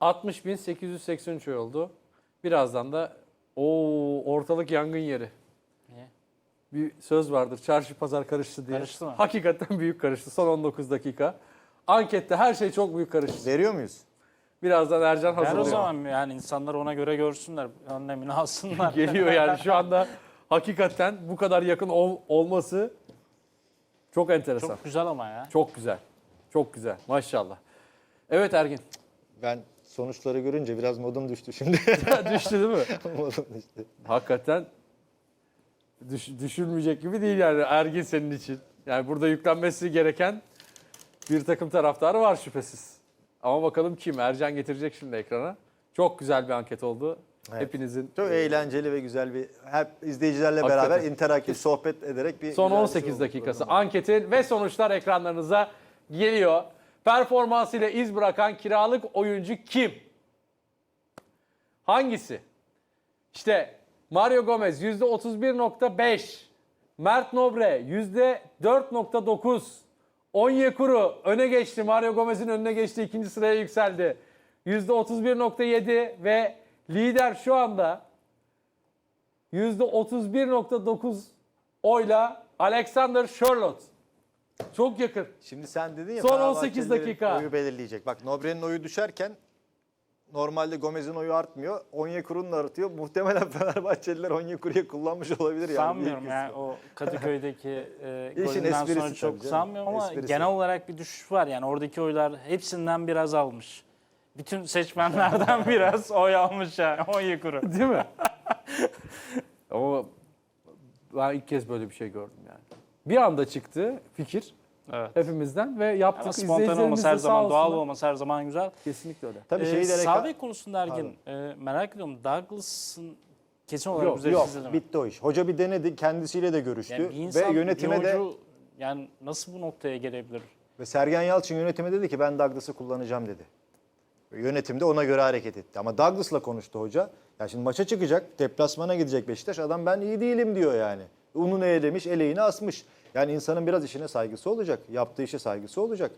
60.883 oy oldu. Birazdan da o ortalık yangın yeri. Niye? Bir söz vardır. Çarşı pazar karıştı diye. Karıştı mı? Hakikaten büyük karıştı. Son 19 dakika. Ankette her şey çok büyük karıştı. Veriyor muyuz? Birazdan Ercan Ver o hazırlıyor. zaman yani insanlar ona göre görsünler. Önlemini alsınlar. Geliyor yani şu anda hakikaten bu kadar yakın ol- olması çok enteresan. Çok güzel ama ya. Çok güzel. Çok güzel. Maşallah. Evet Ergin. Ben sonuçları görünce biraz modum düştü şimdi. Düştü değil mi? modum düştü. Hakikaten düş, düşülmeyecek gibi değil yani Ergin senin için. Yani burada yüklenmesi gereken bir takım taraftarı var şüphesiz. Ama bakalım kim? Ercan getirecek şimdi ekrana. Çok güzel bir anket oldu. Evet. Hepinizin Çok eğlenceli ve güzel bir hep izleyicilerle Hakikaten. beraber interaktif sohbet ederek bir son güzel bir 18 şey oldu dakikası anketin ve sonuçlar ekranlarınıza geliyor. Performansıyla iz bırakan kiralık oyuncu kim? Hangisi? İşte Mario Gomez %31.5, Mert Nobre %4.9, Onyekuru öne geçti. Mario Gomez'in önüne geçti. ikinci sıraya yükseldi. %31.7 ve lider şu anda %31.9 oyla Alexander Charlotte. Çok yakın. Şimdi sen dedin ya Son Fenerbahçelilerin 18 dakika. Oyu belirleyecek. Bak Nobre'nin oyu düşerken normalde Gomez'in oyu artmıyor. Onyekuru'nun da artıyor. Muhtemelen Fenerbahçeliler Onyekuru'ya kullanmış olabilir yani. sanmıyorum büyük yani o Kadıköy'deki e, İşin golünden esprisi sonra tabii çok canım. sanmıyorum ama Esprisi. genel olarak bir düşüş var. Yani oradaki oylar hepsinden biraz almış. Bütün seçmenlerden biraz oy almış yani Onyekuru. Değil mi? Ama ben ilk kez böyle bir şey gördüm yani. Bir anda çıktı fikir Evet. hepimizden ve yaptık. Ama spontane İzleyicilerimiz olması her zaman, doğal olması her zaman güzel. Kesinlikle öyle. Tabii Ee, sağ bek konusunda Ergin e, merak ediyorum. Douglas'ın kesin olarak Yok, bize Yok çizildi bitti o iş. Hoca bir denedi kendisiyle de görüştü Yani bir ve insan, yönetime bir de yani nasıl bu noktaya gelebilir? ve Sergen Yalçın yönetime dedi ki ben Douglas'ı kullanacağım dedi. Ve yönetim de ona göre hareket etti. Ama Douglas'la konuştu hoca. Ya şimdi maça çıkacak, deplasmana gidecek Beşiktaş. Adam ben iyi değilim diyor yani. Ununu elemiş, eleğini asmış. Yani insanın biraz işine saygısı olacak. Yaptığı işe saygısı olacak.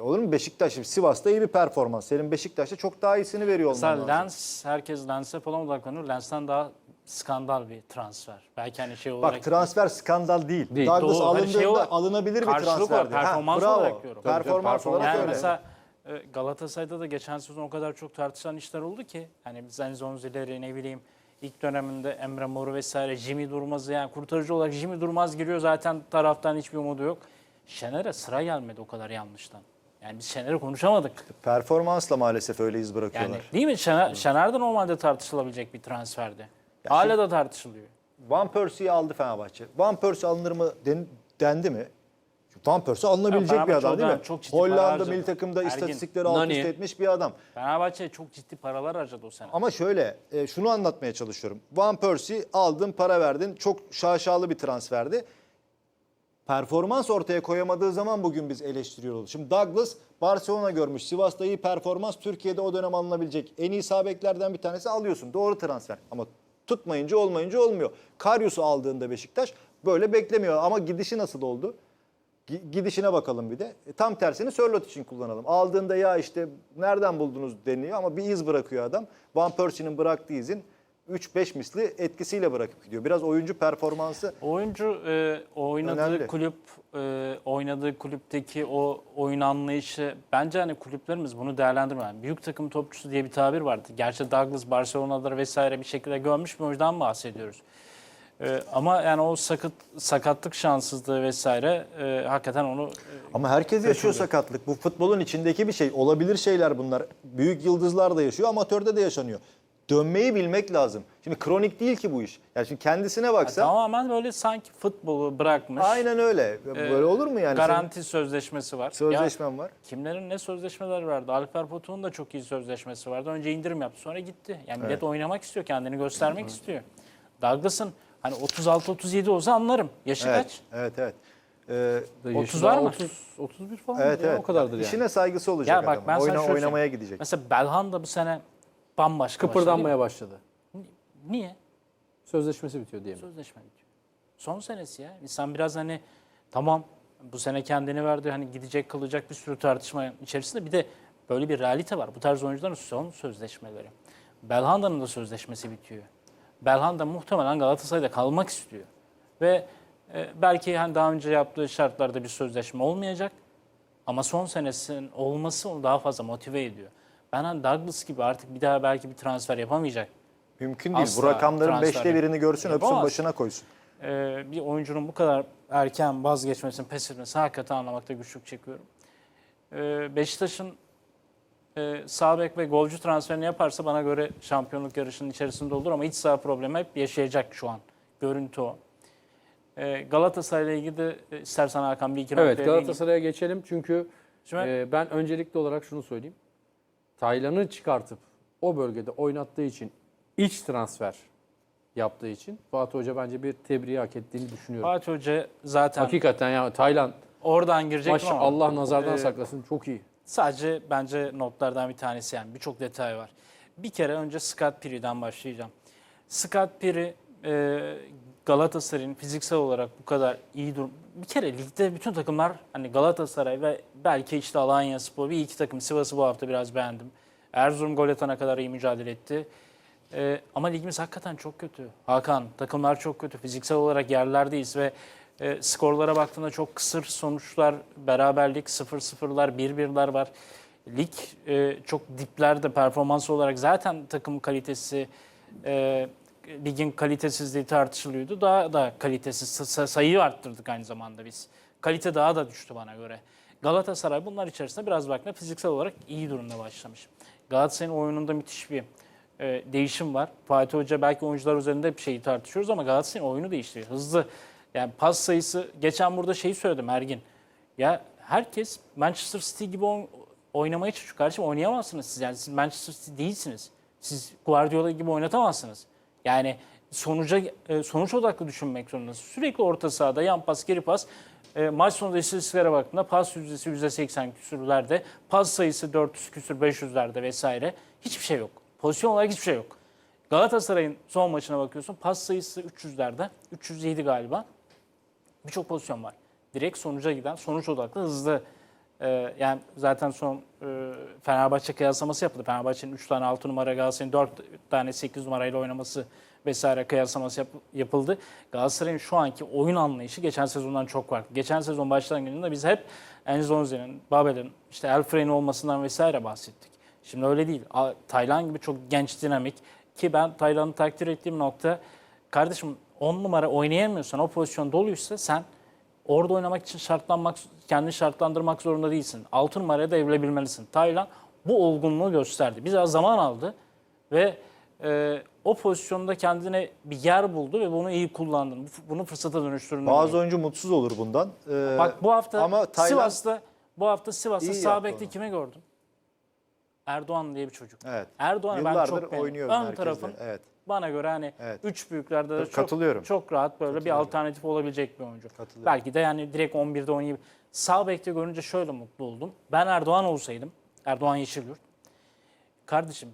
Olur mu Beşiktaş? Şimdi Sivas'ta iyi bir performans. Senin Beşiktaş'ta çok daha iyisini veriyor olman Mesela lazım. Lens, herkes Lens'e falan odaklanıyor. Lens'ten daha skandal bir transfer. Belki hani şey olarak... Bak transfer skandal değil. Değil, Douglas doğru. Hani alındığında şey olarak- alınabilir bir Karşılık transfer. olarak, performans olarak diyorum. Tabii, tabii, Performans performans olarak yani öyle. mesela e, Galatasaray'da da geçen sezon o kadar çok tartışılan işler oldu ki. Hani Zenzonzileri ne bileyim ilk döneminde Emre Mor vesaire Jimmy Durmaz'ı yani kurtarıcı olarak Jimmy Durmaz giriyor zaten taraftan hiçbir umudu yok. Şener'e sıra gelmedi o kadar yanlıştan. Yani biz Şener'i konuşamadık. Performansla maalesef öyle iz bırakıyorlar. Yani değil mi? Şener, Şener de normalde tartışılabilecek bir transferdi. Hala da tartışılıyor. Van Persie'yi aldı Fenerbahçe. Van Persie alınır mı den- dendi mi? Van Persie alınabilecek bir adam değil mi? çok ciddi Hollanda milli takımda Ergin. istatistikleri alt üst etmiş bir adam. Fenerbahçe çok ciddi paralar harcadı o sene. Ama şöyle e, şunu anlatmaya çalışıyorum. Van Persie aldın para verdin çok şaşalı bir transferdi. Performans ortaya koyamadığı zaman bugün biz eleştiriyoruz. Şimdi Douglas Barcelona görmüş. Sivas'ta iyi performans. Türkiye'de o dönem alınabilecek en iyi sağ beklerden bir tanesi alıyorsun. Doğru transfer. Ama tutmayınca olmayınca olmuyor. Karyus'u aldığında Beşiktaş böyle beklemiyor. Ama gidişi nasıl oldu? Gi- Gidişine bakalım bir de. E, tam tersini Sörlot için kullanalım. Aldığında ya işte nereden buldunuz deniyor ama bir iz bırakıyor adam. Van Persie'nin bıraktığı izin 3-5 misli etkisiyle bırakıp gidiyor. Biraz oyuncu performansı Oyuncu e, oynadığı Önemli. kulüp, e, oynadığı kulüpteki o oyun anlayışı bence hani kulüplerimiz bunu değerlendirmiyor. Yani büyük takım topçusu diye bir tabir vardı. Gerçi Douglas Barcelona'da vesaire bir şekilde görmüş bir oyuncudan bahsediyoruz. E, ama yani o sakat, sakatlık şanssızlığı vesaire e, hakikaten onu e, ama herkes yaşıyor sakatlık. Bu futbolun içindeki bir şey. Olabilir şeyler bunlar. Büyük yıldızlar da yaşıyor, amatörde de yaşanıyor. Dönmeyi bilmek lazım. Şimdi kronik değil ki bu iş. Yani şimdi kendisine baksa tamamen böyle sanki futbolu bırakmış. aynen öyle. Böyle olur mu yani? Garanti sözleşmesi var. Senin Ya, sözleşmen var. Kimlerin ne sözleşmeleri vardı? Alper Potuk'un da çok iyi sözleşmesi vardı. Önce indirim yaptı sonra gitti. Yani millet oynamak istiyor, kendini göstermek istiyor. Douglas'ın hani 36-37 olsa anlarım. Yaşı Evet, kaç? evet, evet. Ee, 30 var mı? 30, 31 falan evet, evet. o kadardır yani. İşine saygısı olacak Ya bak adamın. ben Oyna, oynamaya gidecek. Mesela Belhan da bu sene bambaşka Kıpırdanmaya başladı. başladı. Niye? Sözleşmesi bitiyor diye mi? Sözleşme bitiyor. Son senesi ya. İnsan biraz hani tamam bu sene kendini verdi hani gidecek kalacak bir sürü tartışma içerisinde bir de Böyle bir realite var. Bu tarz oyuncuların son sözleşmeleri. Belhanda'nın da sözleşmesi bitiyor. Belhanda muhtemelen Galatasaray'da kalmak istiyor. Ve e, belki hani daha önce yaptığı şartlarda bir sözleşme olmayacak. Ama son senesinin olması onu daha fazla motive ediyor. Ben hani Douglas gibi artık bir daha belki bir transfer yapamayacak. Mümkün değil. Asla Bu rakamların transfer beşte birini görsün öpsün Yapamaz. başına koysun. Ee, bir oyuncunun bu kadar erken vazgeçmesini, pes etmesini hakikaten anlamakta güçlük çekiyorum. Ee, Beşiktaş'ın e, sağ bek ve golcü transferini yaparsa bana göre şampiyonluk yarışının içerisinde olur ama iç saha problemi hep yaşayacak şu an. Görüntü o. Ee, Galatasaray'la ilgili de e, istersen Hakan bir iki Evet. Galatasaray'a geçelim çünkü Şimdi e, ben öncelikli olarak şunu söyleyeyim. Taylan'ı çıkartıp o bölgede oynattığı için iç transfer yaptığı için Fatih Hoca bence bir tebriği hak ettiğini düşünüyorum. Fatih Hoca zaten Hakikaten ya Taylan oradan girecek maş ama Allah nazardan e, saklasın çok iyi. Sadece bence notlardan bir tanesi yani birçok detay var. Bir kere önce Scott Piri'den başlayacağım. Scott Piri e, Galatasaray'ın fiziksel olarak bu kadar iyi durum. Bir kere ligde bütün takımlar hani Galatasaray ve belki işte Alanya Spor bir iki takım Sivas'ı bu hafta biraz beğendim. Erzurum gol atana kadar iyi mücadele etti. E, ama ligimiz hakikaten çok kötü. Hakan takımlar çok kötü. Fiziksel olarak yerlerdeyiz ve e, skorlara baktığında çok kısır sonuçlar, beraberlik, 0-0'lar, 1-1'ler var. Lig e, çok diplerde performans olarak zaten takım kalitesi, e, ligin kalitesizliği tartışılıyordu. Daha da kalitesiz sa- sayıyı arttırdık aynı zamanda biz. Kalite daha da düştü bana göre. Galatasaray bunlar içerisinde biraz bakma fiziksel olarak iyi durumda başlamış. Galatasaray'ın oyununda müthiş bir e, değişim var. Fatih Hoca belki oyuncular üzerinde bir şeyi tartışıyoruz ama Galatasaray'ın oyunu değiştiriyor. Hızlı. Yani pas sayısı geçen burada şeyi söyledim Ergin. Ya herkes Manchester City gibi oyn- oynamaya çalışıyor. Kardeşim oynayamazsınız siz. Yani siz Manchester City değilsiniz. Siz Guardiola gibi oynatamazsınız. Yani sonuca e, sonuç odaklı düşünmek zorundasınız. Sürekli orta sahada yan pas, geri pas. E, maç sonunda istatistiklere baktığında pas yüzdesi %80 küsürlerde, pas sayısı 400 küsür 500'lerde vesaire. Hiçbir şey yok. Pozisyon olarak hiçbir şey yok. Galatasaray'ın son maçına bakıyorsun. Pas sayısı 300'lerde. 307 galiba. Birçok pozisyon var. Direkt sonuca giden, sonuç odaklı, hızlı. e, yani zaten son e, Fenerbahçe kıyaslaması yapıldı. Fenerbahçe'nin 3 tane 6 numara, Galatasaray'ın 4 tane 8 numarayla oynaması vesaire kıyaslaması yap- yapıldı. Galatasaray'ın şu anki oyun anlayışı geçen sezondan çok farklı. Geçen sezon başlangıcında biz hep Enzonzi'nin, Babel'in, işte El Frey'in olmasından vesaire bahsettik. Şimdi öyle değil. Taylan gibi çok genç, dinamik ki ben Taylan'ı takdir ettiğim nokta kardeşim 10 numara oynayamıyorsan, o pozisyon doluysa sen orada oynamak için şartlanmak, kendini şartlandırmak zorunda değilsin. 6 numaraya da evrilebilmelisin. Taylan bu olgunluğu gösterdi. Biraz zaman aldı ve e, o pozisyonda kendine bir yer buldu ve bunu iyi kullandın. Bu- Bunu fırsata dönüştürdün. Bazı oyuncu mutsuz olur bundan. Ee, Bak bu hafta ama Taylan Sivas'ta bu hafta Sivas'ta sağ bekte kimi gördüm? Erdoğan diye bir çocuk. Evet. Erdoğan'ı ben çok oynuyor Ön tarafın evet. Bana göre hani Evet. üç büyüklerde de çok, çok rahat böyle bir alternatif olabilecek bir oyuncu. Belki de yani direkt 11'de oynayıp sağ bekte görünce şöyle mutlu oldum. Ben Erdoğan olsaydım, Erdoğan Yeşilyurt. Kardeşim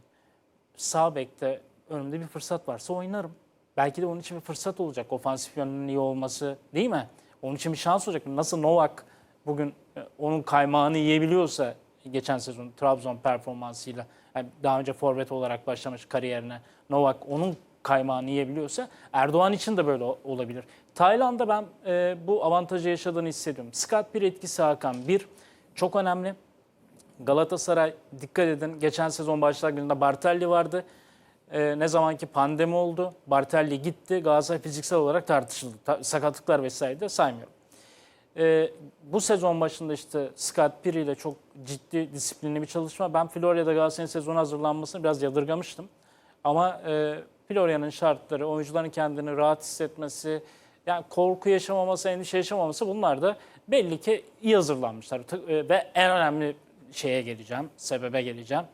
sağ bekte önümde bir fırsat varsa oynarım. Belki de onun için bir fırsat olacak. Ofansif yönünün iyi olması değil mi? Onun için bir şans olacak. Nasıl Novak bugün e, onun kaymağını yiyebiliyorsa geçen sezon Trabzon performansıyla yani daha önce forvet olarak başlamış kariyerine Novak onun kaymağını yiyebiliyorsa Erdoğan için de böyle olabilir. Tayland'da ben e, bu avantajı yaşadığını hissediyorum. Scott bir etkisi Hakan bir çok önemli. Galatasaray dikkat edin geçen sezon başlangıcında Bartelli vardı. Ee, ne zamanki pandemi oldu. Bartelli gitti. Galatasaray fiziksel olarak tartışıldı. Ta- sakatlıklar vesaire de saymıyorum. Ee, bu sezon başında işte Scott Piri ile çok ciddi disiplinli bir çalışma. Ben Florya'da Galatasaray'ın sezonu hazırlanmasını biraz yadırgamıştım. Ama e, Florya'nın şartları, oyuncuların kendini rahat hissetmesi, yani korku yaşamaması, endişe yaşamaması bunlar da belli ki iyi hazırlanmışlar. E, Ve en önemli şeye geleceğim, sebebe geleceğim.